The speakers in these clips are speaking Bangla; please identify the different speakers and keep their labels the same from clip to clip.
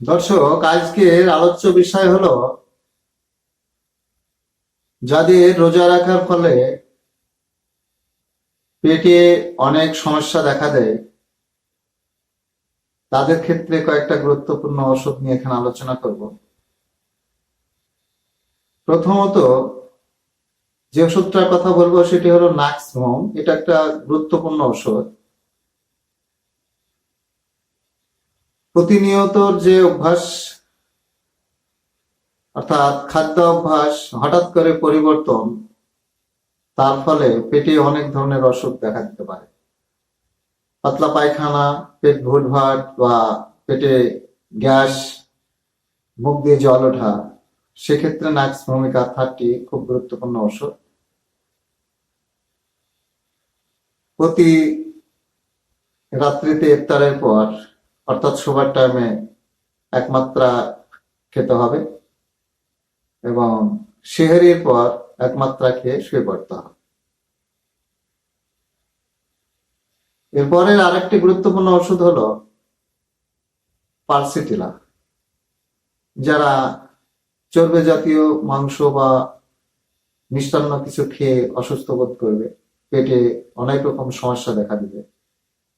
Speaker 1: দর্শক, আজকের আলোচ্য বিষয় হলো যাদের রোজা রাখার ফলে পেটে অনেক সমস্যা দেখা দেয়, তাদের ক্ষেত্রে কয়েকটা গুরুত্বপূর্ণ ওষুধ নিয়ে এখানে আলোচনা করব। প্রথমত যে ওষুধটার কথা বলব সেটি হলো নাক্সমোম এটা একটা গুরুত্বপূর্ণ ওষুধ। প্রতিনিয়ত যে অভ্যাস, অর্থাৎ খাদ্য অভ্যাস হঠাৎ করে পরিবর্তন, তার ফলে পেটে অনেক ধরনের অসুখ দেখা দিতে পারে। পাতলা পায়খানা, পেট ভুটভাট বা পেটে গ্যাস, মুখ দিয়ে জল ওঠা, সেক্ষেত্রে নাক্স ভূমিকা থার্টি খুব গুরুত্বপূর্ণ ওষুধ। প্রতি রাত্রিতে ইফতারের পর অর্থাৎ শোবার টাইমে একমাত্রা খেতে হবে এবং সেহেরির পর একমাত্রা খেয়ে শুয়ে পড়তে হবে। এরপরের আরেকটি গুরুত্বপূর্ণ ওষুধ হল পালসিটিলা যারা চর্বে জাতীয় মাংস বা মিষ্টান্ন কিছু খেয়ে অসুস্থ বোধ করবে। পেটে অনেক রকম সমস্যা দেখা দিবে।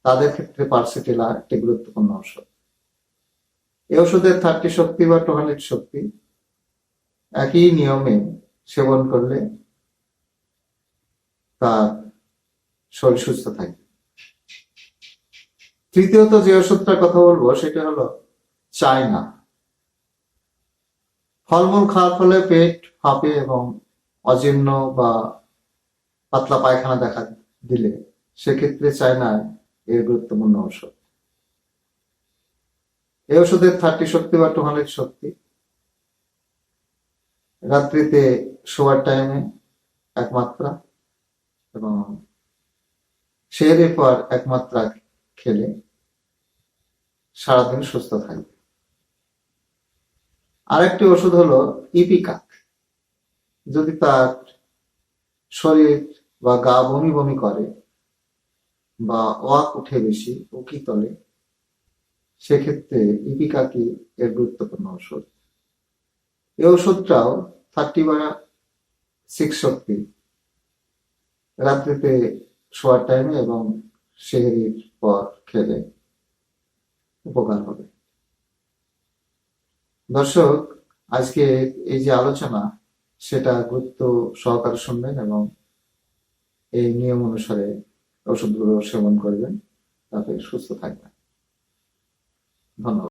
Speaker 1: তাদের ক্ষেত্রে পার্সিটিলা একটি গুরুত্বপূর্ণ ওষুধ এই ওষুধের থার্টি শক্তি বা টোহানিট শক্তি একই নিয়মে সেবন করলে তার শরীর সুস্থ থাকে। তৃতীয়ত যে ওষুধটার কথা বলব, সেটা হলো চায়না। ফলমূল খাওয়ার ফলে পেট ফাঁপে এবং অজীর্ণ বা পাতলা পায়খানা দেখা দিলে সেক্ষেত্রে চায়নায় এর গুরুত্বপূর্ণ ওষুধ এই ওষুধের থার্টি শক্তি বা টু হান্ড্রেড শক্তি। রাত্রিতে শোয়ার টাইমে একমাত্রা এবং সেহের পর একমাত্রা খেলে সারাদিন সুস্থ থাকবে। আরেকটি ওষুধ হলো ইপিকাক। যদি তার শরীর বা গা বমি বমি করে বা ওয়াক উঠে বেশি উকি তলে, সেক্ষেত্রে ইপিকাকি এর গুরুত্বপূর্ণ ওষুধ এই ওষুধটাও থার্টি বা সিক্স শক্তি। রাত্রিতে শোয়ার টাইমে এবং সেহেরির পর খেলে উপকার হবে। দর্শক, আজকে এই যে আলোচনা, সেটা গুরুত্ব সহকারে শুনবেন এবং এই নিয়ম অনুসারে ওষুধগুলো সেবন করবেন। তাতে সুস্থ থাকবেন। ধন্যবাদ।